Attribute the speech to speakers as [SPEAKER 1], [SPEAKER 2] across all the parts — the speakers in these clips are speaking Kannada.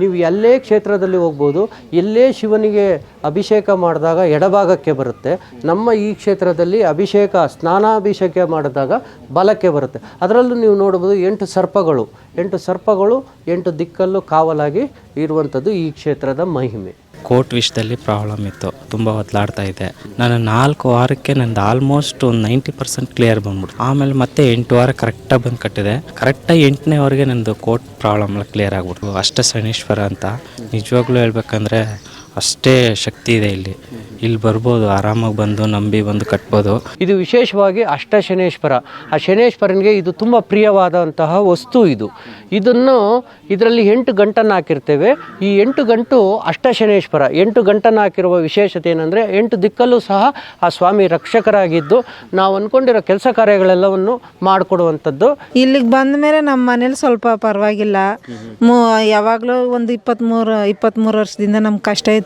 [SPEAKER 1] ನೀವು ಎಲ್ಲೇ ಕ್ಷೇತ್ರದಲ್ಲಿ ಹೋಗ್ಬೋದು, ಎಲ್ಲೇ ಶಿವನಿಗೆ ಅಭಿಷೇಕ ಮಾಡಿದಾಗ ಎಡಭಾಗಕ್ಕೆ ಬರುತ್ತೆ. ನಮ್ಮ ಈ ಕ್ಷೇತ್ರದಲ್ಲಿ ಅಭಿಷೇಕ, ಸ್ನಾನಾಭಿಷೇಕ ಮಾಡಿದಾಗ ಬಲಕ್ಕೆ ಬರುತ್ತೆ. ಅದರಲ್ಲೂ ನೀವು ನೋಡ್ಬೋದು ಎಂಟು ಸರ್ಪಗಳು. ಎಂಟು ಸರ್ಪಗಳು, ಎಂಟು ದಿಕ್ಕಲ್ಲೂ ಕಾವಲಾಗಿ ಇರುವಂಥದ್ದು ಈ ಕ್ಷೇತ್ರದ ಮಹಿಮೆ.
[SPEAKER 2] ಕೋರ್ಟ್ ವಿಷಯದಲ್ಲಿ ಪ್ರಾಬ್ಲಮ್ ಇತ್ತು. ತುಂಬ ಒದ್ಲಾಡ್ತಾ ಇದ್ದೆ ನಾನು ನಾಲ್ಕು ವಾರಕ್ಕೆ ನಂದು ಆಲ್ಮೋಸ್ಟ್ ಒಂದು ನೈಂಟಿ ಪರ್ಸೆಂಟ್ ಕ್ಲಿಯರ್ ಬಂದ್ಬಿಡ್ತು. ಆಮೇಲೆ ಮತ್ತೆ ಎಂಟು ವಾರ ಕರೆಕ್ಟಾಗಿ ಬಂದು ಕಟ್ಟಿದೆ. ಕರೆಕ್ಟಾಗಿ ಎಂಟನೇ ವಾರಿಗೆ ನಂದು ಕೋರ್ಟ್ ಪ್ರಾಬ್ಲಮ್ ಕ್ಲಿಯರ್ ಆಗ್ಬಿಡ್ತು. ಅಷ್ಟ ಶನೀಶ್ವರ ಅಂತ. ನಿಜವಾಗ್ಲೂ ಹೇಳ್ಬೇಕಂದ್ರೆ ಅಷ್ಟೇ ಶಕ್ತಿ ಇದೆ ಇಲ್ಲಿ. ಇಲ್ಲಿ ಬರ್ಬೋದು ಆರಾಮಾಗಿ ಬಂದು ನಂಬಿ ಬಂದು ಕಟ್ಬೋದು.
[SPEAKER 1] ಇದು ವಿಶೇಷವಾಗಿ ಅಷ್ಟ ಶನೇಶ್ವರ ಆ ಶನೇಶ್ವರನಿಗೆ ಇದು ತುಂಬ ಪ್ರಿಯವಾದಂತಹ ವಸ್ತು ಇದು. ಇದನ್ನು ಇದರಲ್ಲಿ ಎಂಟು ಗಂಟನ್ನು ಹಾಕಿರ್ತೇವೆ. ಈ ಎಂಟು ಗಂಟು ಅಷ್ಟ ಶನೇಶ್ವರ ಎಂಟು ಗಂಟನ್ನು ಹಾಕಿರುವ ವಿಶೇಷತೆ ಏನಂದರೆ ಎಂಟು ದಿಕ್ಕಲ್ಲೂ ಸಹ ಆ ಸ್ವಾಮಿ ರಕ್ಷಕರಾಗಿದ್ದು ನಾವು ಅಂದ್ಕೊಂಡಿರೋ ಕೆಲಸ ಕಾರ್ಯಗಳೆಲ್ಲವನ್ನು ಮಾಡಿಕೊಡುವಂಥದ್ದು.
[SPEAKER 3] ಇಲ್ಲಿಗೆ ಬಂದ ಮೇಲೆ ನಮ್ಮ ಮನೇಲಿ ಸ್ವಲ್ಪ ಪರವಾಗಿಲ್ಲ. ಮೂ ಯಾವಾಗಲೂ ಒಂದು ಇಪ್ಪತ್ತ್ಮೂರು ಇಪ್ಪತ್ತ್ಮೂರು ವರ್ಷದಿಂದ ನಮ್ಗೆ ಕಷ್ಟ ಇತ್ತು.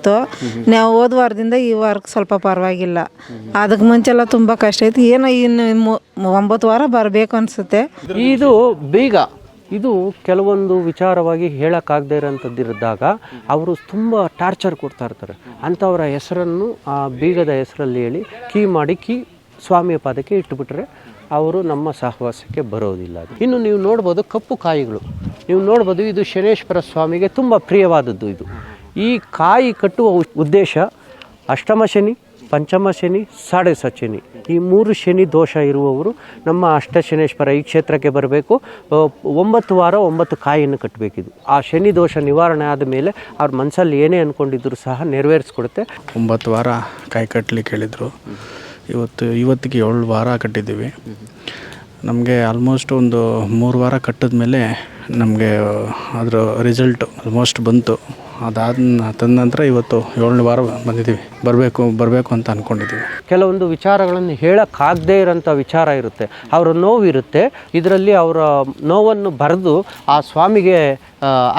[SPEAKER 3] ನಾವು ಹೋದ ವಾರದಿಂದ ಈ ವಾರಕ್ಕೆ ಸ್ವಲ್ಪ ಪರವಾಗಿಲ್ಲ. ಅದಕ್ಕೆ ಮುಂಚೆಲ್ಲ ತುಂಬ ಕಷ್ಟ ಇತ್ತು. ಏನೋ ಇನ್ನು ಒಂಬತ್ತು ವಾರ ಬರಬೇಕು ಅನಿಸುತ್ತೆ.
[SPEAKER 1] ಇದು ಬೀಗ, ಇದು ಕೆಲವೊಂದು ವಿಚಾರವಾಗಿ ಹೇಳೋಕ್ಕಾಗದೇ ಇರೋಂಥದ್ದಿರಿದ್ದಾಗ ಅವರು ತುಂಬ ಟಾರ್ಚರ್ ಕೊಡ್ತಾ ಇರ್ತಾರೆ. ಅಂಥವರ ಹೆಸರನ್ನು ಆ ಬೀಗದ ಹೆಸರಲ್ಲಿ ಹೇಳಿ ಕೀ ಮಾಡಿ ಕೀ ಸ್ವಾಮಿಯ ಪಾದಕ್ಕೆ ಇಟ್ಟುಬಿಟ್ರೆ ಅವರು ನಮ್ಮ ಸಹವಾಸಕ್ಕೆ ಬರೋದಿಲ್ಲ ಇನ್ನು ನೀವು ನೋಡ್ಬೋದು ಕಪ್ಪು ಕಾಯಿಗಳು. ನೀವು ನೋಡ್ಬೋದು ಇದು ಶನೇಶ್ವರ ಸ್ವಾಮಿಗೆ ತುಂಬ ಪ್ರಿಯವಾದದ್ದು ಇದು. ಈ ಕಾಯಿ ಕಟ್ಟುವ ಉದ್ದೇಶ ಅಷ್ಟಮ ಶನಿ, ಪಂಚಮ ಶನಿ ಸಾಡೆ ಶನಿ. ಈ ಮೂರು ಶನಿ ದೋಷ ಇರುವವರು ನಮ್ಮ ಅಷ್ಟಶನೇಶ್ವರ ಈ ಕ್ಷೇತ್ರಕ್ಕೆ ಬರಬೇಕು. ಒಂಬತ್ತು ವಾರ ಒಂಬತ್ತು ಕಾಯಿಯನ್ನು ಕಟ್ಟಬೇಕಿದು. ಆ ಶನಿ ದೋಷ ನಿವಾರಣೆ ಆದ ಮೇಲೆ ಅವ್ರ ಮನಸ್ಸಲ್ಲಿ ಏನೇ ಅಂದ್ಕೊಂಡಿದ್ರು ಸಹ ನೆರವೇರಿಸ್ಕೊಡುತ್ತೆ.
[SPEAKER 4] ಒಂಬತ್ತು ವಾರ ಕಾಯಿ ಕಟ್ಟಲಿಕ್ಕೆ ಹೇಳಿದರು ಇವತ್ತು, ಇವತ್ತಿಗೆ ಏಳು ವಾರ ಕಟ್ಟಿದ್ದೀವಿ. ನಮಗೆ ಆಲ್ಮೋಸ್ಟ್ ಒಂದು ಮೂರು ವಾರ ಕಟ್ಟಿದ ಮೇಲೆ ನಮಗೆ ಅದರ ರಿಸಲ್ಟ್ ಆಲ್ಮೋಸ್ಟ್ ಬಂತು. ಅದಾದ ತಂದ ನಂತರ ಇವತ್ತು ಏಳನೇ ವಾರ ಬಂದಿದ್ದೀವಿ. ಬರಬೇಕು ಬರಬೇಕು ಅಂತ ಅಂದ್ಕೊಂಡಿದ್ದೀವಿ
[SPEAKER 1] ಕೆಲವೊಂದು ವಿಚಾರಗಳನ್ನು ಹೇಳೋಕ್ಕಾಗದೇ ಇರೋಂಥ ವಿಚಾರ ಇರುತ್ತೆ. ಅವರ ನೋವಿರುತ್ತೆ. ಇದರಲ್ಲಿ ಅವರ ನೋವನ್ನು ಬರೆದು ಆ ಸ್ವಾಮಿಗೆ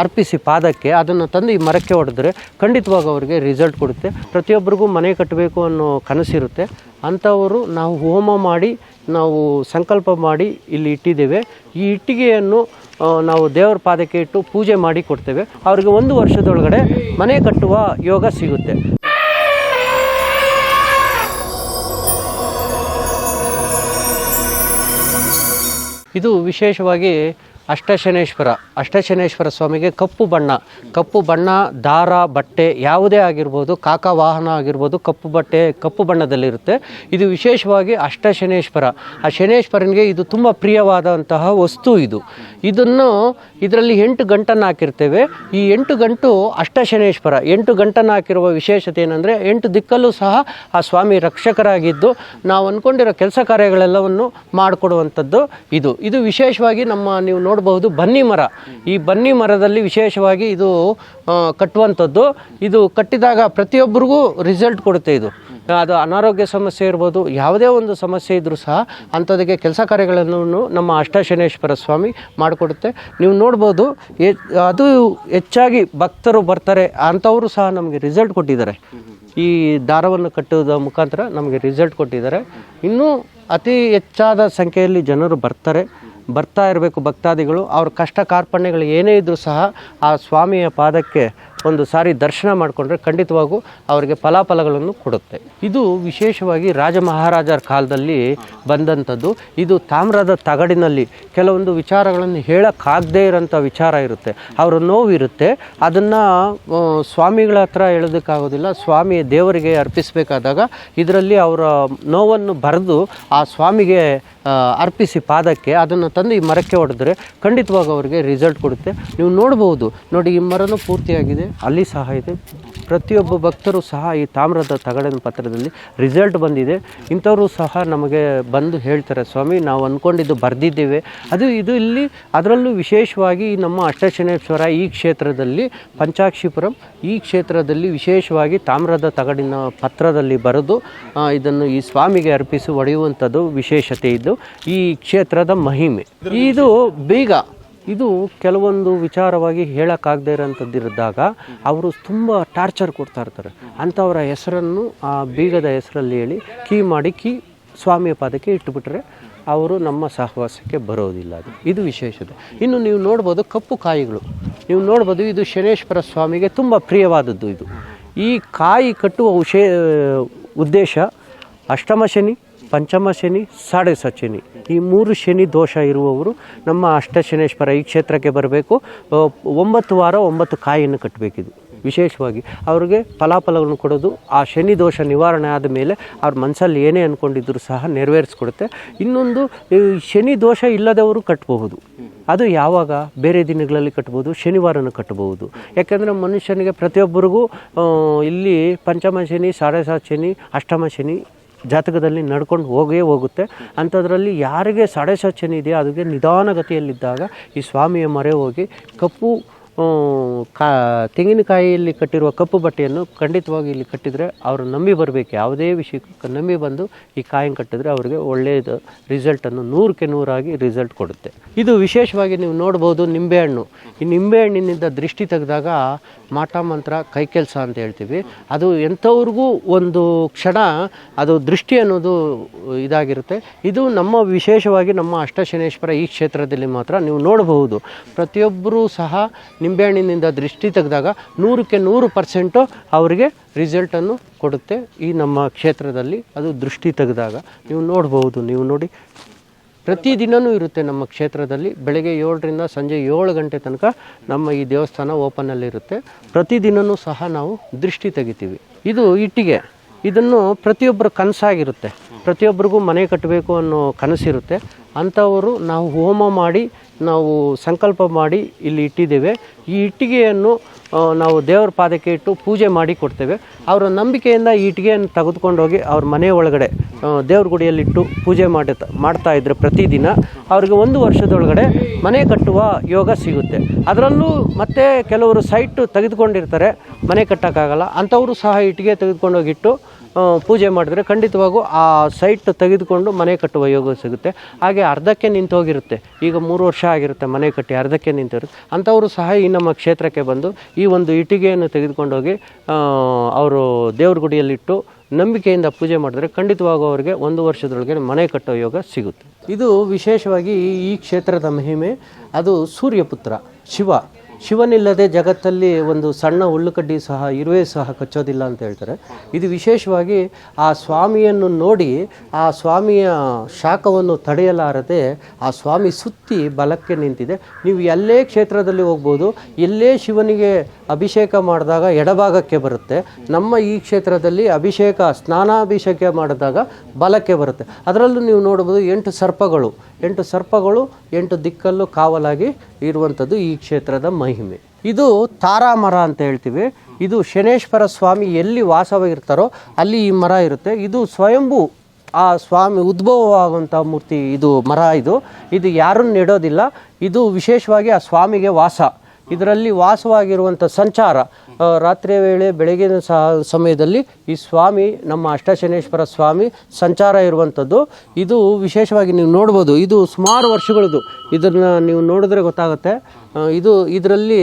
[SPEAKER 1] ಅರ್ಪಿಸಿ ಪಾದಕ್ಕೆ ಅದನ್ನು ತಂದು ಈ ಮರಕ್ಕೆ ಹೊಡೆದ್ರೆ ಖಂಡಿತವಾಗಿ ಅವರಿಗೆ ರಿಸಲ್ಟ್ ಕೊಡುತ್ತೆ. ಪ್ರತಿಯೊಬ್ಬರಿಗೂ ಮನೆ ಕಟ್ಟಬೇಕು ಅನ್ನೋ ಕನಸಿರುತ್ತೆ. ಅಂಥವರು ನಾವು ಹೋಮ ಮಾಡಿ, ನಾವು ಸಂಕಲ್ಪ ಮಾಡಿ ಇಲ್ಲಿ ಇಟ್ಟಿದ್ದೇವೆ. ಈ ಇಟ್ಟಿಗೆಯನ್ನು ನಾವು ದೇವರ ಪಾದಕ್ಕೆ ಇಟ್ಟು ಪೂಜೆ ಮಾಡಿ ಕೊಡ್ತೇವೆ. ಅವರಿಗೆ ಒಂದು ವರ್ಷದೊಳಗಡೆ ಮನೆ ಕಟ್ಟುವ ಯೋಗ ಸಿಗುತ್ತೆ. ಇದು ವಿಶೇಷವಾಗಿ ಅಷ್ಟಶನೇಶ್ವರ ಅಷ್ಟಶನೇಶ್ವರ ಸ್ವಾಮಿಗೆ ಕಪ್ಪು ಬಣ್ಣ. ಕಪ್ಪು ಬಣ್ಣ, ದಾರ, ಬಟ್ಟೆ ಯಾವುದೇ ಆಗಿರ್ಬೋದು, ಕಾಕ ವಾಹನ ಆಗಿರ್ಬೋದು, ಕಪ್ಪು ಬಟ್ಟೆ, ಕಪ್ಪು ಬಣ್ಣದಲ್ಲಿರುತ್ತೆ. ಇದು ವಿಶೇಷವಾಗಿ ಅಷ್ಟಶನೇಶ್ವರ. ಆ ಶನೇಶ್ವರನಿಗೆ ಇದು ತುಂಬ ಪ್ರಿಯವಾದಂತಹ ವಸ್ತು ಇದು. ಇದನ್ನು ಇದರಲ್ಲಿ ಎಂಟು ಗಂಟನ್ನು ಹಾಕಿರ್ತೇವೆ. ಈ ಎಂಟು ಗಂಟು ಅಷ್ಟಶನೇಶ್ವರ. ಎಂಟು ಗಂಟನ್ನು ಹಾಕಿರುವ ವಿಶೇಷತೆ ಏನಂದರೆ ಎಂಟು ದಿಕ್ಕಲ್ಲೂ ಸಹ ಆ ಸ್ವಾಮಿ ರಕ್ಷಕರಾಗಿದ್ದು ನಾವು ಅಂದ್ಕೊಂಡಿರೋ ಕೆಲಸ ಕಾರ್ಯಗಳೆಲ್ಲವನ್ನು ಮಾಡಿಕೊಡುವಂಥದ್ದು ಇದು. ಇದು ವಿಶೇಷವಾಗಿ ನಮ್ಮ ನೀವು ನೋಡಬಹುದು ಬನ್ನಿ ಮರ. ಈ ಬನ್ನಿ ಮರದಲ್ಲಿ ವಿಶೇಷವಾಗಿ ಇದು ಕಟ್ಟುವಂಥದ್ದು. ಇದು ಕಟ್ಟಿದಾಗ ಪ್ರತಿಯೊಬ್ಬರಿಗೂ ರಿಸಲ್ಟ್ ಕೊಡುತ್ತೆ ಇದು. ಅದು ಅನಾರೋಗ್ಯ ಸಮಸ್ಯೆ ಇರ್ಬೋದು, ಯಾವುದೇ ಒಂದು ಸಮಸ್ಯೆ ಇದ್ದರೂ ಸಹ ಅಂಥದಕ್ಕೆ ಕೆಲಸ ಕಾರ್ಯಗಳನ್ನು ನಮ್ಮ ಅಷ್ಟಶನೇಶ್ವರ ಸ್ವಾಮಿ ಮಾಡಿಕೊಡುತ್ತೆ. ನೀವು ನೋಡ್ಬೋದು ಅದು ಹೆಚ್ಚಾಗಿ ಭಕ್ತರು ಬರ್ತಾರೆ ಅಂಥವರು ಸಹ ನಮಗೆ ರಿಸಲ್ಟ್ ಕೊಟ್ಟಿದ್ದಾರೆ. ಈ ದಾರವನ್ನು ಕಟ್ಟುವುದ ಮುಖಾಂತರ ನಮಗೆ ರಿಸಲ್ಟ್ ಕೊಟ್ಟಿದ್ದಾರೆ. ಇನ್ನೂ ಅತಿ ಹೆಚ್ಚಾದ ಸಂಖ್ಯೆಯಲ್ಲಿ ಜನರು ಬರ್ತಾರೆ. ಬರ್ತಾ ಇರಬೇಕು ಭಕ್ತಾದಿಗಳು ಅವ್ರ ಕಷ್ಟ ಕಾರ್ಪಣ್ಯಗಳು ಏನೇ ಇದ್ದರೂ ಸಹ ಆ ಸ್ವಾಮಿಯ ಪಾದಕ್ಕೆ ಒಂದು ಸಾರಿ ದರ್ಶನ ಮಾಡಿಕೊಂಡ್ರೆ ಖಂಡಿತವಾಗೂ ಅವರಿಗೆ ಫಲಾಫಲಗಳನ್ನು ಕೊಡುತ್ತೆ. ಇದು ವಿಶೇಷವಾಗಿ ರಾಜ ಮಹಾರಾಜರ ಕಾಲದಲ್ಲಿ ಬಂದಂಥದ್ದು. ಇದು ತಾಮ್ರದ ತಗಡಿನಲ್ಲಿ ಕೆಲವೊಂದು ವಿಚಾರಗಳನ್ನು ಹೇಳೋಕ್ಕಾಗದೇ ಇರೋಂಥ ವಿಚಾರ ಇರುತ್ತೆ. ಅವರ ನೋವಿರುತ್ತೆ ಅದನ್ನು ಸ್ವಾಮಿಗಳ ಹತ್ರ ಹೇಳೋದಕ್ಕಾಗೋದಿಲ್ಲ. ಸ್ವಾಮಿ ದೇವರಿಗೆ ಅರ್ಪಿಸಬೇಕಾದಾಗ ಇದರಲ್ಲಿ ಅವರ ನೋವನ್ನು ಬರೆದು ಆ ಸ್ವಾಮಿಗೆ ಅರ್ಪಿಸಿ ಪಾದಕ್ಕೆ ಅದನ್ನು ತಂದು ಈ ಮರಕ್ಕೆ ಹೊಡೆದ್ರೆ ಖಂಡಿತವಾಗಿ ಅವರಿಗೆ ರಿಸಲ್ಟ್ ಕೊಡುತ್ತೆ. ನೀವು ನೋಡ್ಬೋದು. ನೋಡಿ, ಈ ಮರನೂ ಪೂರ್ತಿಯಾಗಿದೆ. ಅಲ್ಲಿ ಸಹ ಇದೆ. ಪ್ರತಿಯೊಬ್ಬ ಭಕ್ತರು ಸಹ ಈ ತಾಮ್ರದ ತಗಡಿನ ಪತ್ರದಲ್ಲಿ ರಿಸಲ್ಟ್ ಬಂದಿದೆ. ಇಂಥವರು ಸಹ ನಮಗೆ ಬಂದು ಹೇಳ್ತಾರೆ, ಸ್ವಾಮಿ, ನಾವು ಅಂದ್ಕೊಂಡಿದ್ದು ಬರೆದಿದ್ದೇವೆ. ಅದು ಇದು ಇಲ್ಲಿ ಅದರಲ್ಲೂ ವಿಶೇಷವಾಗಿ ನಮ್ಮ ಅಷ್ಟಶನೇಶ್ವರ ಈ ಕ್ಷೇತ್ರದಲ್ಲಿ ಪಂಚಾಕ್ಷಿಪುರಂ ಈ ಕ್ಷೇತ್ರದಲ್ಲಿ ವಿಶೇಷವಾಗಿ ತಾಮ್ರದ ತಗಡಿನ ಪತ್ರದಲ್ಲಿ ಬರೆದು ಇದನ್ನು ಈ ಸ್ವಾಮಿಗೆ ಅರ್ಪಿಸಿ ಒಡೆಯುವಂಥದ್ದು ವಿಶೇಷತೆ ಇದ್ದು ಈ ಕ್ಷೇತ್ರದ ಮಹಿಮೆ. ಇದು ಬೀಗ. ಇದು ಕೆಲವೊಂದು ವಿಚಾರವಾಗಿ ಹೇಳೋಕ್ಕಾಗದೇ ಇರೋಂಥದ್ದಿರಿದ್ದಾಗ ಅವರು ತುಂಬ ಟಾರ್ಚರ್ ಕೊಡ್ತಾ ಇರ್ತಾರೆ. ಅಂಥವರ ಹೆಸರನ್ನು, ಆ, ಬೀಗದ ಹೆಸರಲ್ಲಿ ಹೇಳಿ ಕೀ ಮಾಡಿ ಕೀ ಸ್ವಾಮಿಯ ಪಾದಕ್ಕೆ ಇಟ್ಟುಬಿಟ್ರೆ ಅವರು ನಮ್ಮ ಸಹವಾಸಕ್ಕೆ ಬರೋದಿಲ್ಲ ಅದು. ಇದು ವಿಶೇಷತೆ ಇನ್ನು ನೀವು ನೋಡ್ಬೋದು ಕಪ್ಪು ಕಾಯಿಗಳು. ನೀವು ನೋಡ್ಬೋದು ಇದು ಶನೇಶ್ವರ ಸ್ವಾಮಿಗೆ ತುಂಬ ಪ್ರಿಯವಾದದ್ದು ಇದು. ಈ ಕಾಯಿ ಕಟ್ಟುವ ಉಶೇ, ಉದ್ದೇಶ ಅಷ್ಟಮ ಶನಿ ಪಂಚಮ ಶನಿ ಸಾಡೆ ಸಚಿನಿ ಈ ಮೂರು ಶನಿ ದೋಷ ಇರುವವರು ನಮ್ಮ ಅಷ್ಟಶನೇಶ್ವರ ಈ ಕ್ಷೇತ್ರಕ್ಕೆ ಬರಬೇಕು. ಒಂಬತ್ತು ವಾರ ಒಂಬತ್ತು ಕಾಯಿಯನ್ನು ಕಟ್ಟಬೇಕಿದು. ವಿಶೇಷವಾಗಿ ಅವ್ರಿಗೆ ಫಲಾಫಲವನ್ನು ಕೊಡೋದು, ಆ ಶನಿ ದೋಷ ನಿವಾರಣೆ ಆದ ಮೇಲೆ ಅವ್ರ ಮನಸ್ಸಲ್ಲಿ ಏನೇ ಅಂದ್ಕೊಂಡಿದ್ರು ಸಹ ನೆರವೇರಿಸ್ಕೊಡುತ್ತೆ. ಇನ್ನೊಂದು ಶನಿ ದೋಷ ಇಲ್ಲದವರು ಕಟ್ಟಬಹುದು ಅದು ಯಾವಾಗ? ಬೇರೆ ದಿನಗಳಲ್ಲಿ ಕಟ್ಬೋದು ಶನಿವಾರನೂ ಕಟ್ಟಬಹುದು. ಯಾಕೆಂದರೆ ಮನುಷ್ಯನಿಗೆ ಪ್ರತಿಯೊಬ್ಬರಿಗೂ ಇಲ್ಲಿ ಪಂಚಮ ಶನಿ ಸಾಡೆ ಸಾತ್ ಶನಿ, ಅಷ್ಟಮ ಶನಿ ಜಾತಕದಲ್ಲಿ ನಡ್ಕೊಂಡು ಹೋಗೇ ಹೋಗುತ್ತೆ. ಅಂಥದ್ರಲ್ಲಿ ಯಾರಿಗೆ ಸಾಡೆ ಸಾತ್ ಶನಿ ಇದೆಯೋ ಅದಕ್ಕೆ ನಿಧಾನಗತಿಯಲ್ಲಿದ್ದಾಗ ಈ ಸ್ವಾಮಿಯ ಮೊರೆ ಹೋಗಿ ಕಪ್ಪು ಕಾ ತೆಂಗಿನಕಾಯಿಯಲ್ಲಿ ಕಟ್ಟಿರುವ ಕಪ್ಪು ಬಟ್ಟೆಯನ್ನು ಖಂಡಿತವಾಗಿ ಇಲ್ಲಿ ಕಟ್ಟಿದರೆ ಅವರು ನಂಬಿ ಬರಬೇಕು. ಯಾವುದೇ ವಿಷಯಕ್ಕೆ ನಂಬಿ ಬಂದು ಈ ಕಾಯಂ ಕಟ್ಟಿದ್ರೆ ಅವರಿಗೆ ಒಳ್ಳೆಯದು ರಿಸಲ್ಟನ್ನು ನೂರಕ್ಕೆ ನೂರಾಗಿ ರಿಸಲ್ಟ್ ಕೊಡುತ್ತೆ. ಇದು ವಿಶೇಷವಾಗಿ ನೀವು ನೋಡ್ಬೋದು ನಿಂಬೆಹಣ್ಣು. ಈ ನಿಂಬೆಹಣ್ಣಿನಿಂದ ದೃಷ್ಟಿ ತೆಗೆದಾಗ ಮಾಟ ಮಂತ್ರ ಕೈ ಕೆಲಸ ಅಂತ ಹೇಳ್ತೀವಿ. ಅದು ಎಂಥವ್ರಿಗೂ ಒಂದು ಕ್ಷಣ ಅದು ದೃಷ್ಟಿ ಅನ್ನೋದು ಇದಾಗಿರುತ್ತೆ. ಇದು ನಮ್ಮ ವಿಶೇಷವಾಗಿ ನಮ್ಮ ಅಷ್ಟಶನೇಶ್ವರ ಈ ಕ್ಷೇತ್ರದಲ್ಲಿ ಮಾತ್ರ ನೀವು ನೋಡಬಹುದು. ಪ್ರತಿಯೊಬ್ಬರೂ ಸಹ ನಿಂಬೆಹಣ್ಣಿನಿಂದ ದೃಷ್ಟಿ ತೆಗೆದಾಗ ನೂರಕ್ಕೆ ನೂರು ಪರ್ಸೆಂಟು ಅವರಿಗೆ ರಿಸಲ್ಟನ್ನು ಕೊಡುತ್ತೆ ಈ ನಮ್ಮ ಕ್ಷೇತ್ರದಲ್ಲಿ. ಅದು ದೃಷ್ಟಿ ತೆಗೆದಾಗ. ನೀವು ನೋಡ್ಬೋದು, ನೀವು ನೋಡಿ. ಪ್ರತಿದಿನವೂ ಇರುತ್ತೆ ನಮ್ಮ ಕ್ಷೇತ್ರದಲ್ಲಿ. ಬೆಳಗ್ಗೆ ಏಳರಿಂದ ಸಂಜೆ ಏಳು ಗಂಟೆ ತನಕ ನಮ್ಮ ಈ ದೇವಸ್ಥಾನ ಓಪನಲ್ಲಿರುತ್ತೆ ಪ್ರತಿದಿನವೂ ಸಹ ನಾವು ದೃಷ್ಟಿ ತೆಗಿತೀವಿ. ಇದು ಇಟ್ಟಿಗೆ. ಇದನ್ನು ಪ್ರತಿಯೊಬ್ಬರ ಕನಸಾಗಿರುತ್ತೆ. ಪ್ರತಿಯೊಬ್ಬರಿಗೂ ಮನೆ ಕಟ್ಟಬೇಕು ಅನ್ನೋ ಕನಸಿರುತ್ತೆ. ಅಂಥವರು ನಾವು ಹೋಮ ಮಾಡಿ, ನಾವು ಸಂಕಲ್ಪ ಮಾಡಿ ಇಲ್ಲಿ ಇಟ್ಟಿದ್ದೇವೆ. ಈ ಇಟ್ಟಿಗೆಯನ್ನು ನಾವು ದೇವರ ಪಾದಕ್ಕೆ ಇಟ್ಟು ಪೂಜೆ ಮಾಡಿ ಕೊಡ್ತೇವೆ. ಅವರ ನಂಬಿಕೆಯಿಂದ ಈ ಇಟ್ಟಿಗೆಯನ್ನು ತೆಗೆದುಕೊಂಡು ಹೋಗಿ ಅವ್ರ ಮನೆ ಒಳಗಡೆ ದೇವ್ರ ಗುಡಿಯಲ್ಲಿಟ್ಟು ಪೂಜೆ ಮಾಡಿ ಮಾಡ್ತಾ ಇದ್ದರೆ ಪ್ರತಿದಿನ ಅವ್ರಿಗೆ ಒಂದು ವರ್ಷದೊಳಗಡೆ ಮನೆ ಕಟ್ಟುವ ಯೋಗ ಸಿಗುತ್ತೆ. ಅದರಲ್ಲೂ ಮತ್ತೆ ಕೆಲವರು ಸೈಟ್ ತೆಗೆದುಕೊಂಡಿರ್ತಾರೆ, ಮನೆ ಕಟ್ಟೋಕ್ಕಾಗಲ್ಲ. ಅಂಥವರು ಸಹ ಇಟ್ಟಿಗೆ ತೆಗೆದುಕೊಂಡೋಗಿಟ್ಟು ಪೂಜೆ ಮಾಡಿದ್ರೆ ಖಂಡಿತವಾಗೂ ಆ ಸೈಟ್ ತೆಗೆದುಕೊಂಡು ಮನೆ ಕಟ್ಟುವ ಯೋಗ ಸಿಗುತ್ತೆ. ಹಾಗೆ ಅರ್ಧಕ್ಕೆ ನಿಂತೋಗಿರುತ್ತೆ ಈಗ ಮೂರು ವರ್ಷ ಆಗಿರುತ್ತೆ ಮನೆ ಕಟ್ಟಿ ಅರ್ಧಕ್ಕೆ ನಿಂತಿರುತ್ತೆ ಅಂಥವರು ಸಹ ಈ ನಮ್ಮ ಕ್ಷೇತ್ರಕ್ಕೆ ಬಂದು ಈ ಒಂದು ಇಟ್ಟಿಗೆಯನ್ನು ತೆಗೆದುಕೊಂಡೋಗಿ ಅವರು ದೇವ್ರ ಗುಡಿಯಲ್ಲಿಟ್ಟು ನಂಬಿಕೆಯಿಂದ ಪೂಜೆ ಮಾಡಿದ್ರೆ ಖಂಡಿತವಾಗೂ ಅವರಿಗೆ ಒಂದು ವರ್ಷದೊಳಗೆ ಮನೆ ಕಟ್ಟೋ ಯೋಗ ಸಿಗುತ್ತೆ. ಇದು ವಿಶೇಷವಾಗಿ ಈ ಕ್ಷೇತ್ರದ ಮಹಿಮೆ. ಅದು ಸೂರ್ಯಪುತ್ರ, ಶಿವ. ಶಿವನಿಲ್ಲದೆ ಜಗತ್ತಲ್ಲಿ ಒಂದು ಸಣ್ಣ ಉಳ್ಳುಕಡ್ಡಿ ಸಹ, ಇರುವೆ ಸಹ ಕಚ್ಚೋದಿಲ್ಲ ಅಂತ ಹೇಳ್ತಾರೆ. ಇದು ವಿಶೇಷವಾಗಿ ಆ ಸ್ವಾಮಿಯನ್ನು ನೋಡಿ ಆ ಸ್ವಾಮಿಯ ಶಾಖವನ್ನು ತಡೆಯಲಾರದೆ ಆ ಸ್ವಾಮಿ ಸುತ್ತಿ ಬಲಕ್ಕೆ ನಿಂತಿದೆ. ನೀವು ಎಲ್ಲೇ ಕ್ಷೇತ್ರದಲ್ಲಿ ಹೋಗ್ಬೋದು, ಎಲ್ಲೇ ಶಿವನಿಗೆ ಅಭಿಷೇಕ ಮಾಡಿದಾಗ ಎಡಭಾಗಕ್ಕೆ ಬರುತ್ತೆ. ನಮ್ಮ ಈ ಕ್ಷೇತ್ರದಲ್ಲಿ ಅಭಿಷೇಕ, ಸ್ನಾನಾಭಿಷೇಕ ಮಾಡಿದಾಗ ಬಲಕ್ಕೆ ಬರುತ್ತೆ. ಅದರಲ್ಲೂ ನೀವು ನೋಡ್ಬೋದು ಎಂಟು ಸರ್ಪಗಳು. ಎಂಟು ಸರ್ಪಗಳು, ಎಂಟು ದಿಕ್ಕಲ್ಲೂ ಕಾವಲಾಗಿ ಇರುವಂಥದ್ದು ಈ ಕ್ಷೇತ್ರದ ಮಹಿಮೆ. ಇದು ತಾರಾಮರ ಅಂತ ಹೇಳ್ತೀವಿ. ಇದು ಶನೇಶ್ವರ ಸ್ವಾಮಿ ಎಲ್ಲಿ ವಾಸವಾಗಿರ್ತಾರೋ ಅಲ್ಲಿ ಈ ಮರ ಇರುತ್ತೆ. ಇದು ಸ್ವಯಂಭು ಆ ಸ್ವಾಮಿ ಉದ್ಭವವಾಗುವಂಥ ಮೂರ್ತಿ ಇದು ಮರ ಇದು. ಇದು ಯಾರನ್ನು ನೆಡೋದಿಲ್ಲ. ಇದು ವಿಶೇಷವಾಗಿ ಆ ಸ್ವಾಮಿಗೆ ವಾಸ. ಇದರಲ್ಲಿ ವಾಸವಾಗಿರುವಂಥ ಸಂಚಾರ. ರಾತ್ರಿಯ ವೇಳೆ ಬೆಳಗಿನ ಸಮಯದಲ್ಲಿ ಈ ಸ್ವಾಮಿ, ನಮ್ಮ ಅಷ್ಟಶನೇಶ್ವರ ಸ್ವಾಮಿ ಸಂಚಾರ ಇರುವಂಥದ್ದು. ಇದು ವಿಶೇಷವಾಗಿ ನೀವು ನೋಡ್ಬೋದು. ಇದು ಸುಮಾರು ವರ್ಷಗಳದ್ದು ಇದನ್ನು ನೀವು ನೋಡಿದ್ರೆ ಗೊತ್ತಾಗುತ್ತೆ. ಇದು ಇದರಲ್ಲಿ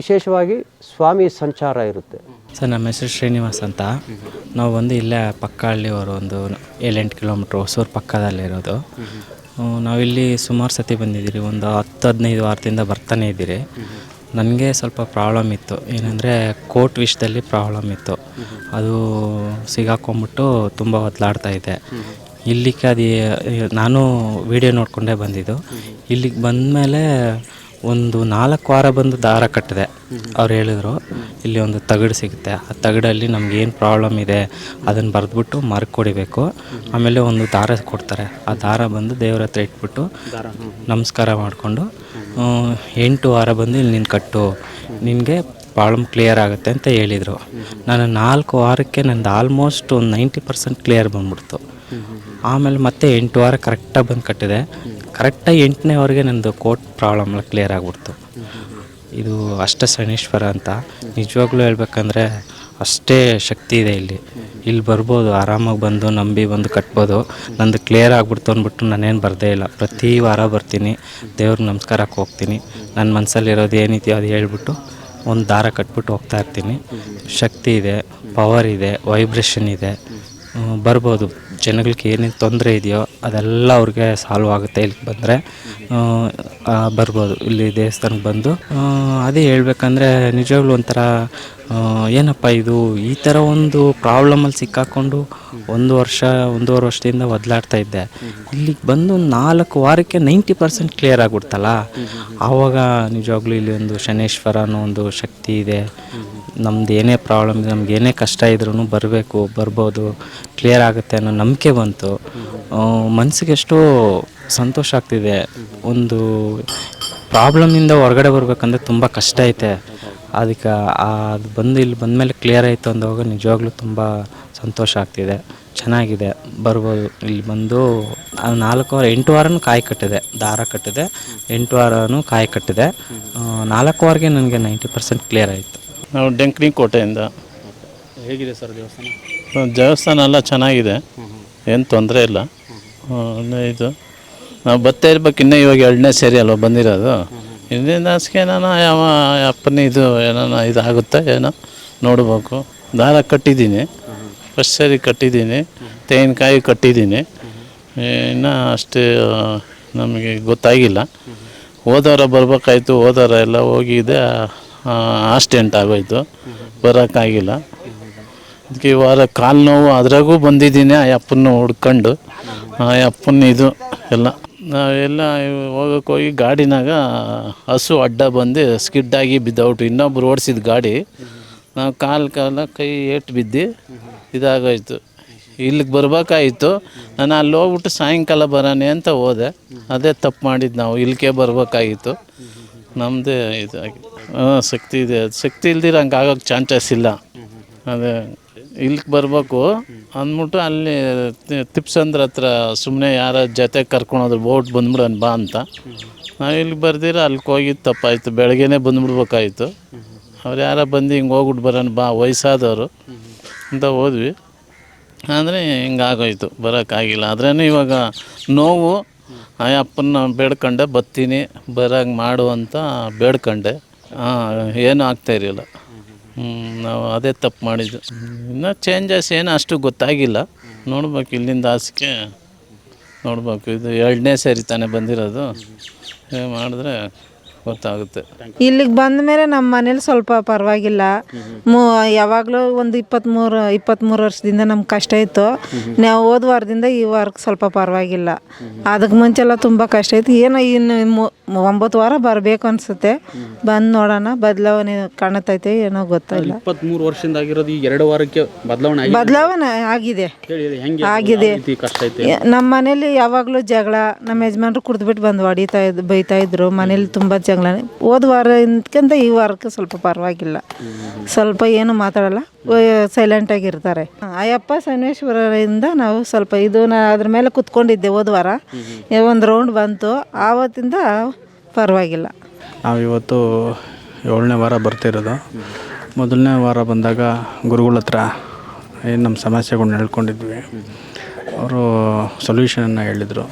[SPEAKER 1] ವಿಶೇಷವಾಗಿ ಸ್ವಾಮಿ ಸಂಚಾರ ಇರುತ್ತೆ.
[SPEAKER 2] ಸರ್, ನಮ್ಮ ಹೆಸರು ಶ್ರೀನಿವಾಸ್ ಅಂತ. ನಾವು ಬಂದು ಇಲ್ಲೇ ಪಕ್ಕ ಹಳ್ಳಿಯವರು ಒಂದು ಏಳೆಂಟು ಕಿಲೋಮೀಟ್ರ್ ಹೊಸೂರು ಪಕ್ಕದಲ್ಲಿರೋದು ನಾವಿಲ್ಲಿ ಸುಮಾರು ಸತಿ ಬಂದಿದ್ದೀರಿ. ಒಂದು ಹತ್ತು ಹದಿನೈದು ವಾರದಿಂದ ಬರ್ತಾನೆ ಇದ್ದೀರಿ. ನನಗೆ ಸ್ವಲ್ಪ ಪ್ರಾಬ್ಲಮ್ ಇತ್ತು. ಏನಂದರೆ ಕೋರ್ಟ್ ವಿಷಯದಲ್ಲಿ ಪ್ರಾಬ್ಲಮ್ ಇತ್ತು. ಅದು ಸಿಗಾಕೊಂಬಿಟ್ಟು ತುಂಬ ಇದ್ದೆ ಇಲ್ಲಿಗೆ ಅದು, ನಾನು ವಿಡಿಯೋ ನೋಡಿಕೊಂಡೇ ಬಂದಿದ್ದು. ಇಲ್ಲಿಗೆ ಬಂದಮೇಲೆ ಒಂದು ನಾಲ್ಕು ವಾರ ಬಂದು ದಾರ ಕಟ್ಟಿದೆ. ಅವ್ರು ಹೇಳಿದ್ರು ಇಲ್ಲಿ ಒಂದು ತಗಡು ಸಿಗುತ್ತೆ. ಆ ತಗಡಲ್ಲಿ ನಮ್ಗೆ ಏನು ಪ್ರಾಬ್ಲಮ್ ಇದೆ ಅದನ್ನು ಬರೆದ್ಬಿಟ್ಟು ಮಾರ್ಕ್ ಕೊಡಿಬೇಕು ಆಮೇಲೆ ಒಂದು ದಾರ ಕೊಡ್ತಾರೆ. ಆ ದಾರ ಬಂದು ದೇವ್ರ ಹತ್ರ ಇಟ್ಬಿಟ್ಟು ನಮಸ್ಕಾರ ಮಾಡಿಕೊಂಡು ಎಂಟು ವಾರ ಬಂದು ಇಲ್ಲಿ ನೀನು ಕಟ್ಟು. ನಿನಗೆ ಪ್ರಾಬ್ಲಮ್ ಕ್ಲಿಯರ್ ಆಗುತ್ತೆ ಅಂತ ಹೇಳಿದರು. ನಾನು ನಾಲ್ಕು ವಾರಕ್ಕೆ ನಂದು ಆಲ್ಮೋಸ್ಟ್ ಒಂದು ನೈಂಟಿ ಪರ್ಸೆಂಟ್ ಕ್ಲಿಯರ್ ಬಂದ್ಬಿಡ್ತು. ಆಮೇಲೆ ಮತ್ತೆ ಎಂಟು ವಾರ ಕರೆಕ್ಟಾಗಿ ಬಂದು ಕಟ್ಟಿದೆ. ಕರೆಕ್ಟಾಗಿ ಎಂಟನೇ ವಾರಿಗೆ ನಂದು ಕೋರ್ಟ್ ಪ್ರಾಬ್ಲಮ್ ಕ್ಲಿಯರ್ ಆಗಿಬಿಡ್ತು. ಇದು ಅಷ್ಟ ಶನೀಶ್ವರ ಅಂತ. ನಿಜವಾಗ್ಲೂ ಹೇಳ್ಬೇಕಂದ್ರೆ ಅಷ್ಟೇ ಶಕ್ತಿ ಇದೆ ಇಲ್ಲಿ. ಇಲ್ಲಿ ಬರ್ಬೋದು, ಆರಾಮಾಗಿ ಬಂದು, ನಂಬಿ ಬಂದು ಕಟ್ಬೋದು. ನಂದು ಕ್ಲಿಯರ್ ಆಗ್ಬಿಡ್ತು ಅಂದ್ಬಿಟ್ಟು ನಾನೇನು ಬರದೇ ಇಲ್ಲ. ಪ್ರತಿ ವಾರ ಬರ್ತೀನಿ ದೇವ್ರಿಗೆ ನಮಸ್ಕಾರಕ್ಕೆ ಹೋಗ್ತೀನಿ. ನನ್ನ ಮನಸ್ಸಲ್ಲಿರೋದು ಏನಿದೆಯೋ ಅದು ಹೇಳ್ಬಿಟ್ಟು ಒಂದು ದಾರ ಕಟ್ಬಿಟ್ಟು ಹೋಗ್ತಾ ಇರ್ತೀನಿ. ಶಕ್ತಿ ಇದೆ ಪವರ್ ಇದೆ ವೈಬ್ರೇಷನ್ ಇದೆ. ಬರ್ಬೋದು. ಜನಗಳಿಗೆ ಏನೇನು ತೊಂದರೆ ಇದೆಯೋ ಅದೆಲ್ಲ ಅವ್ರಿಗೆ ಸಾಲ್ವ್ ಆಗುತ್ತೆ ಇಲ್ಲಿ ಬಂದರೆ. ಬರ್ಬೋದು. ಇಲ್ಲಿ ದೇವಸ್ಥಾನಕ್ಕೆ ಬಂದು ಅದೇ ಹೇಳ್ಬೇಕಂದ್ರೆ ನಿಜವಾಗ್ಲೂ ಒಂಥರ ಏನಪ್ಪ ಇದು? ಈ ಥರ ಒಂದು ಪ್ರಾಬ್ಲಮಲ್ಲಿ ಸಿಕ್ಕಾಕೊಂಡು ಒಂದು ವರ್ಷ, ಒಂದೂವರೆ ವರ್ಷದಿಂದ ಒದ್ಲಾಡ್ತಾ ಇದ್ದೆ. ಇಲ್ಲಿಗೆ ಬಂದು ನಾಲ್ಕು ವಾರಕ್ಕೆ ನೈಂಟಿ ಪರ್ಸೆಂಟ್ ಕ್ಲಿಯರ್ ಆಗಿಬಿಡ್ತಲ್ಲ? ಆವಾಗ ನಿಜವಾಗ್ಲೂ ಇಲ್ಲಿ ಒಂದು ಶನೇಶ್ವರ ಅನ್ನೋ ಒಂದು ಶಕ್ತಿ ಇದೆ. ನಮ್ದು ಏನೇ ಪ್ರಾಬ್ಲಮ್ ಇದೆ ನಮ್ಗೆ ಏನೇ ಕಷ್ಟ ಇದ್ರೂ ಬರಬೇಕು, ಬರ್ಬೋದು ಕ್ಲಿಯರ್ ಆಗುತ್ತೆ ಅನ್ನೋ ನಂಬಿಕೆ ಬಂತು. ಮನಸ್ಸಿಗೆ ಎಷ್ಟೋ ಸಂತೋಷ ಆಗ್ತಿದೆ. ಒಂದು ಪ್ರಾಬ್ಲಮಿಂದ ಹೊರಗಡೆ ಬರಬೇಕಂದ್ರೆ ತುಂಬ ಕಷ್ಟ ಐತೆ. ಅದಕ್ಕೆ ಅದು ಬಂದು ಇಲ್ಲಿ ಬಂದಮೇಲೆ ಕ್ಲಿಯರ್ ಆಯಿತು ಅಂದಾಗ ನಿಜವಾಗ್ಲೂ ತುಂಬ ಸಂತೋಷ ಆಗ್ತಿದೆ. ಚೆನ್ನಾಗಿದೆ. ಬರ್ಬೋದು. ಇಲ್ಲಿ ಬಂದು ನಾಲ್ಕು ವಾರ ಎಂಟು ವಾರನೂ ಕಾಯಿ ಕಟ್ಟಿದೆ. ದಾರ ಕಟ್ಟಿದೆ. ಎಂಟು ವಾರನೂ ಕಾಯಿ ಕಟ್ಟಿದೆ. ನಾಲ್ಕು ವಾರಗೆ ನನಗೆ ನೈಂಟಿ ಪರ್ಸೆಂಟ್ ಕ್ಲಿಯರ್ ಆಯಿತು.
[SPEAKER 5] ನಾವು ಡೆಂಕ್ನಿ ಕೋಟೆಯಿಂದ.
[SPEAKER 1] ಹೇಗಿದೆ ಸರ್ ದೇವಸ್ಥಾನ?
[SPEAKER 5] ದೇವಸ್ಥಾನ ಎಲ್ಲ ಚೆನ್ನಾಗಿದೆ. ಏನು ತೊಂದರೆ ಇಲ್ಲ. ಇದು. ನಾವು ಬರ್ತಾ ಇರ್ಬೇಕು ಇನ್ನೂ ಇವಾಗ ಎರಡನೇ ಸೇರಿ ಅಲ್ವಾ ಬಂದಿರೋದು. ಇನ್ನೇನು ಆಸೆಗೆ ಏನಾನ, ಯಾವ ಅಪ್ಪನ ಇದು ಏನೋ ಇದಾಗುತ್ತಾ, ಏನೋ ನೋಡಬೇಕು. ದಾರ ಕಟ್ಟಿದ್ದೀನಿ ಫಸ್ಟ್ ಸರಿ ಕಟ್ಟಿದ್ದೀನಿ ತೆಂಗಿನಕಾಯಿ ಕಟ್ಟಿದ್ದೀನಿ. ಇನ್ನು ಅಷ್ಟು ನಮಗೆ ಗೊತ್ತಾಗಿಲ್ಲ. ಹೋದವರ ಬರ್ಬೇಕಾಯ್ತು, ಹೋದವರ ಎಲ್ಲ ಹೋಗಿದೆ ಆಸ್ಟೆಂಟ್ ಆಗೋಯ್ತು, ಬರೋಕ್ಕಾಗಿಲ್ಲ. ಅದಕ್ಕೆ ಈ ವಾರ ಕಾಲು ನೋವು ಅದ್ರಾಗೂ ಬಂದಿದ್ದೀನಿ, ಆ ಅಪ್ಪನ ಹುಡ್ಕೊಂಡು. ಆ ಅಪ್ಪನ ಇದು ಎಲ್ಲ. ನಾವೆಲ್ಲ ಹೋಗಕ್ಕೆ ಹೋಗಿ ಗಾಡಿನಾಗ ಹಸು ಅಡ್ಡ ಬಂದು ಸ್ಕಿಡ್ಡಾಗಿ ಬಿದ್ದೌಟು ಇನ್ನೊಬ್ರು ಓಡಿಸಿದ ಗಾಡಿ, ನಾವು ಕಾಲು ಕಾಲ ಕೈ ಏಟು ಬಿದ್ದು ಇದಾಗೋಯ್ತು. ಇಲ್ಲಿಗೆ ಬರ್ಬೇಕಾಯಿತು. ನಾನು ಅಲ್ಲಿ ಹೋಗ್ಬಿಟ್ಟು ಸಾಯಂಕಾಲ ಬರೋಣ ಅಂತ ಹೋದೆ. ಅದೇ ತಪ್ಪು ಮಾಡಿದ್ದು ನಾವು, ಇಲ್ಲಿಗೆ ಬರಬೇಕಾಗಿತ್ತು ನಮ್ಮದೇ ಇದಾಗಿ ಹಾಂ ಶಕ್ತಿ ಇದೆ. ಶಕ್ತಿ ಇಲ್ದಿರ ಹಂಗೆ ಆಗೋಕ್ಕೆ ಚಾನ್ಸಸ್ ಇಲ್ಲ. ಅದೇ ಇಲ್ಲಿಗೆ ಬರಬೇಕು. ಅಂದ್ಬಿಟ್ಟು ಅಲ್ಲಿ ತಿಪ್ಸಂದ್ರ ಹತ್ರ ಸುಮ್ಮನೆ ಯಾರ ಜೊತೆ ಕರ್ಕೊಂಡೋದ್ರು ಬೋಟ್ ಬಂದ್ಬಿಡೋಣ ಬಾ ಅಂತ. ನಾವು ಇಲ್ಲಿ ಬರ್ದಿರ ಅಲ್ಲಿಗೆ ಹೋಗಿದ್ದು ತಪ್ಪಾಯಿತು. ಬೆಳಗ್ಗೆನೇ ಬಂದ್ಬಿಡ್ಬೇಕಾಯ್ತು. ಅವ್ರು ಯಾರ ಬಂದು ಹಿಂಗೆ ಹೋಗ್ಬಿಟ್ಟು ಬರೋಣ ಬಾ ವಯಸ್ಸಾದವರು ಅಂತ ಹೋದ್ವಿ. ಆದರೆ ಹಿಂಗಾಗೋಯ್ತು ಬರೋಕ್ಕಾಗಿಲ್ಲ ಆದ್ರೇ ಇವಾಗ ನೋವು ಆ ಅಪ್ಪನ ಬೇಡ್ಕೊಂಡೆ ಬತ್ತೀನಿ ಬರೋಂಗೆ ಮಾಡು ಅಂತ ಬೇಡ್ಕೊಂಡೆ. ಹಾಂ ಏನೂ ಆಗ್ತಾ ಇರಲಿಲ್ಲ. ಹ್ಮ್, ನಾವು ಅದೇ ತಪ್ಪು ಮಾಡಿದ್ದು. ಇನ್ನು ಚೇಂಜಸ್ ಏನು ಅಷ್ಟು ಗೊತ್ತಾಗಿಲ್ಲ. ನೋಡ್ಬೇಕು, ಇಲ್ಲಿಂದ ಆಸೆಗೆ ನೋಡ್ಬೇಕು. ಇದು ಎರಡನೇ ಸರಿ ತಾನೇ ಬಂದಿರೋದು. ಮಾಡಿದ್ರೆ ಗೊತ್ತಾಗುತ್ತೆ.
[SPEAKER 3] ಇಲ್ಲಿಗೆ ಬಂದ ಮೇಲೆ ನಮ್ಮ ಮನೇಲಿ ಸ್ವಲ್ಪ ಪರವಾಗಿಲ್ಲ. ಮೂ ಯಾವಾಗಲೂ ಒಂದು ಇಪ್ಪತ್ತ್ಮೂರು ಇಪ್ಪತ್ತ್ಮೂರು ವರ್ಷದಿಂದ ನಮ್ಗೆ ಕಷ್ಟ ಇತ್ತು. ನಾವು ಹೋದ ವಾರದಿಂದ ಈ ವಾರಕ್ಕೆ ಸ್ವಲ್ಪ ಪರವಾಗಿಲ್ಲ. ಅದಕ್ಕೆ ಮುಂಚೆಲ್ಲ ತುಂಬ ಕಷ್ಟ ಇತ್ತು. ಏನೋ ಇನ್ನು ಒಂಬತ್ತು ವಾರ ಬರಬೇಕು ಅನಿಸುತ್ತೆ. ಬಂದು ನೋಡೋಣ ಬದಲಾವಣೆ ಕಾಣತೈತೆ ಏನೋ ಗೊತ್ತಿಲ್ಲ.
[SPEAKER 1] ಇಪ್ಪತ್ಮೂರು ವರ್ಷದಿಂದ ಆಗಿರೋದು ಈ ಎರಡು ವಾರಕ್ಕೆ ಬದಲಾವಣೆ ಆಗಿದೆ.
[SPEAKER 3] ಬದಲಾವಣೆ ಆಗಿದೆ. ಆಗಿದೆ. ನಮ್ಮ ಮನೇಲಿ ಯಾವಾಗಲೂ ಜಗಳ ನಮ್ಮ ಯಜಮಾನ್ರು ಕುಡಿದ್ಬಿಟ್ಟು ಬಂದು ಹೊಡಿತಾ ಇದ್ ಬೈತಾ ಇದ್ರು. ಮನೇಲಿ ತುಂಬ ಜಗಳ ಹೋದ ವಾರಕ್ಕಿಂತ ಈ ವಾರಕ್ಕೆ ಸ್ವಲ್ಪ ಪರವಾಗಿಲ್ಲ. ಸ್ವಲ್ಪ ಏನು ಮಾತಾಡಲ್ಲ. ಸೈಲೆಂಟ್ ಆಗಿರ್ತಾರೆ ಅಯ್ಯಪ್ಪ ಸನ್ನೇಶ್ವರರಿಂದ ನಾವು ಸ್ವಲ್ಪ ಇದು ಅದ್ರ ಮೇಲೆ ಕುತ್ಕೊಂಡಿದ್ದೆ ಹೋದ ವಾರ. ಒಂದು ರೌಂಡ್ ಬಂತು. ಆವತ್ತಿಂದ ಪರವಾಗಿಲ್ಲ.
[SPEAKER 4] ನಾವು ಇವತ್ತು ಏಳನೇ ವಾರ ಬರ್ತಿರೋದು. ಮೊದಲನೇ ವಾರ ಬಂದಾಗ ಗುರುಗಳ ಹತ್ರ ಏನು ನಮ್ಮ ಸಮಸ್ಯೆಗಳನ್ನ ಹೇಳ್ಕೊಂಡಿದ್ವಿ. ಅವರು ಸೊಲ್ಯೂಷನನ್ನು ಹೇಳಿದರು.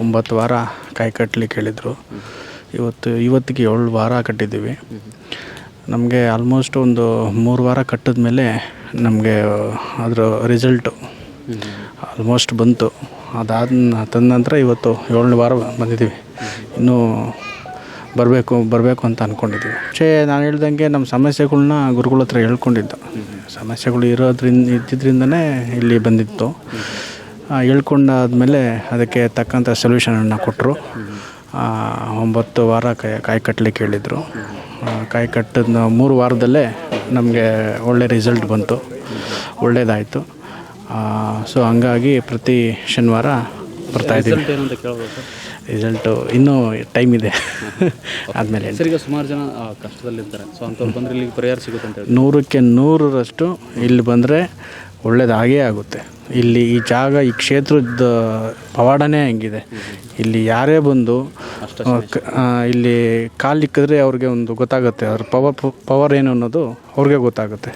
[SPEAKER 4] ಒಂಬತ್ತು ವಾರ ಕಾಯಿ ಕಟ್ಟಲಿಕ್ಕೆ ಹೇಳಿದರು. ಇವತ್ತು, ಇವತ್ತಿಗೆ ಏಳು ವಾರ ಕಟ್ಟಿದ್ದೀವಿ. ನಮಗೆ ಆಲ್ಮೋಸ್ಟ್ ಒಂದು ಮೂರು ವಾರ ಕಟ್ಟಿದ ಮೇಲೆ ನಮಗೆ ಅದರ ರಿಸಲ್ಟು ಆಲ್ಮೋಸ್ಟ್ ಬಂತು. ಅದಾದ ತಂದ ನಂತರ ಇವತ್ತು ಏಳನೇ ವಾರ ಬಂದಿದ್ದೀವಿ. ಇನ್ನೂ ಬರಬೇಕು ಬರಬೇಕು ಅಂತ ಅಂದ್ಕೊಂಡಿದ್ದೀವಿ ಚೇ ನಾನು ಹೇಳ್ದಂಗೆ ನಮ್ಮ ಸಮಸ್ಯೆಗಳ್ನ ಗುರುಗಳ ಹತ್ರ ಹೇಳ್ಕೊಂಡಿದ್ದು. ಸಮಸ್ಯೆಗಳು ಇರೋದ್ರಿಂದ ಇದ್ದಿದ್ದರಿಂದನೇ ಇಲ್ಲಿ ಬಂದಿತ್ತು. ಹೇಳ್ಕೊಂಡಾದ್ಮೇಲೆ ಅದಕ್ಕೆ ತಕ್ಕಂಥ ಸೊಲ್ಯೂಷನನ್ನು ಕೊಟ್ಟರು ಒಂಬತ್ತು ವಾರ ಕಾಯಿ ಕಾಯಿ ಕಟ್ಟಲಿಕ್ಕೆ ಹೇಳಿದರು. ಕಾಯಿ ಕಟ್ಟಿದ ಮೂರು ವಾರದಲ್ಲೇ ನಮಗೆ ಒಳ್ಳೆ ರಿಸಲ್ಟ್ ಬಂತು. ಒಳ್ಳೆಯದಾಯಿತು ಸೊ ಹಂಗಾಗಿ ಪ್ರತಿ ಶನಿವಾರ ಬರ್ತಾಯಿದ್ದೀವಿ
[SPEAKER 1] ಕೇಳ್ಬೋದು ಸರ್?
[SPEAKER 4] ರಿಸಲ್ಟು ಇನ್ನೂ ಟೈಮ್ ಇದೆ. ಆದಮೇಲೆ
[SPEAKER 1] ಸರ್ ಈಗ ಸುಮಾರು ಜನ ಕಷ್ಟದಲ್ಲಿರ್ತಾರೆ ಸೊ ಅಂಥವ್ರು ಬಂದರೆ ಇಲ್ಲಿಗೆ ಪರಿಹಾರ ಸಿಗುತ್ತೆ ಅಂತ
[SPEAKER 4] ನೂರಕ್ಕೆ ನೂರರಷ್ಟು ಇಲ್ಲಿ ಬಂದರೆ ಒಳ್ಳೇದಾಗೇ ಆಗುತ್ತೆ. ಇಲ್ಲಿ ಈ ಜಾಗ ಈ ಕ್ಷೇತ್ರದ ಪವಾಡನೇ ಹಂಗಿದೆ. ಇಲ್ಲಿ ಯಾರೇ ಬಂದು ಇಲ್ಲಿ ಕಾಲಿಕ್ಕಿದ್ರೆ ಅವ್ರಿಗೆ ಒಂದು ಗೊತ್ತಾಗುತ್ತೆ. ಅದ್ರ ಪವರ್ ಪವರ್ ಏನು ಅನ್ನೋದು ಅವ್ರಿಗೆ ಗೊತ್ತಾಗುತ್ತೆ.